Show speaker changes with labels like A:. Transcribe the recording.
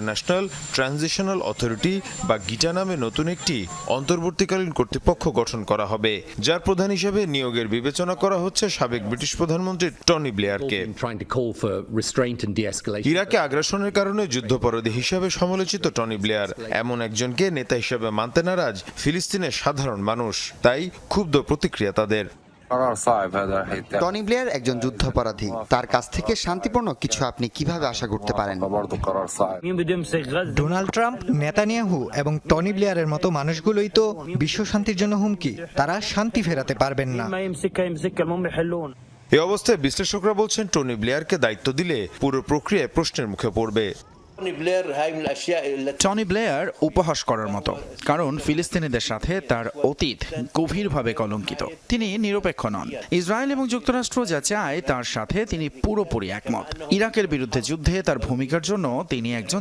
A: National transitional authority বা গিটা নামে নতুন একটি অন্তর্বর্তীকালীন কর্তৃপক্ষ গঠন করা হবে যার প্রধান হিসেবে নিয়োগের বিবেচনা করা হচ্ছে সাবেক ব্রিটিশ প্রধানমন্ত্রী টনি ব্লেয়ারকে. ইরাকে আগ্রাসনের কারণে যুদ্ধপরাধী হিসেবে সমালোচিত টনি ব্লেয়ার এমন একজনকে নেতা হিসেবে মানতে নারাজ ফিলিস্তিনের সাধারণ মানুষ তাই ক্ষুব্ধ প্রতিক্রিয়া তাদের
B: টনি ব্লেয়ার একজন যুদ্ধাপরাধী। তার কাছ থেকে শান্তিপূর্ণ কিছু আপনি কীভাবে আশা করতে পারেন?
C: ডোনাল্ড ট্রাম্প নেতানিয়াহু এবং টনি ব্লেয়ারের মতো মানুষগুলোই তো বিশ্ব শান্তির জন্য হুমকি। তারা শান্তি ফেরাতে পারবেন না।
A: এ অবস্থায় বিশ্লেষকরা বলছেন টনি ব্লেয়ারকে দায়িত্ব দিলে পুরো প্রক্রিয়ায় প্রশ্নের মুখে পড়বে।
D: টনি ব্লেয়ার উপহাস করার মতো, কারণ ফিলিস্তিনিদের সাথে তার অতীত গভীরভাবে কলঙ্কিত। তিনি নিরপেক্ষ নন। ইসরায়েল এবং যুক্তরাষ্ট্র যা চায়, তার সাথে তিনি পুরোপুরি একমত। ইরাকের বিরুদ্ধে যুদ্ধে তার ভূমিকার জন্য তিনি একজন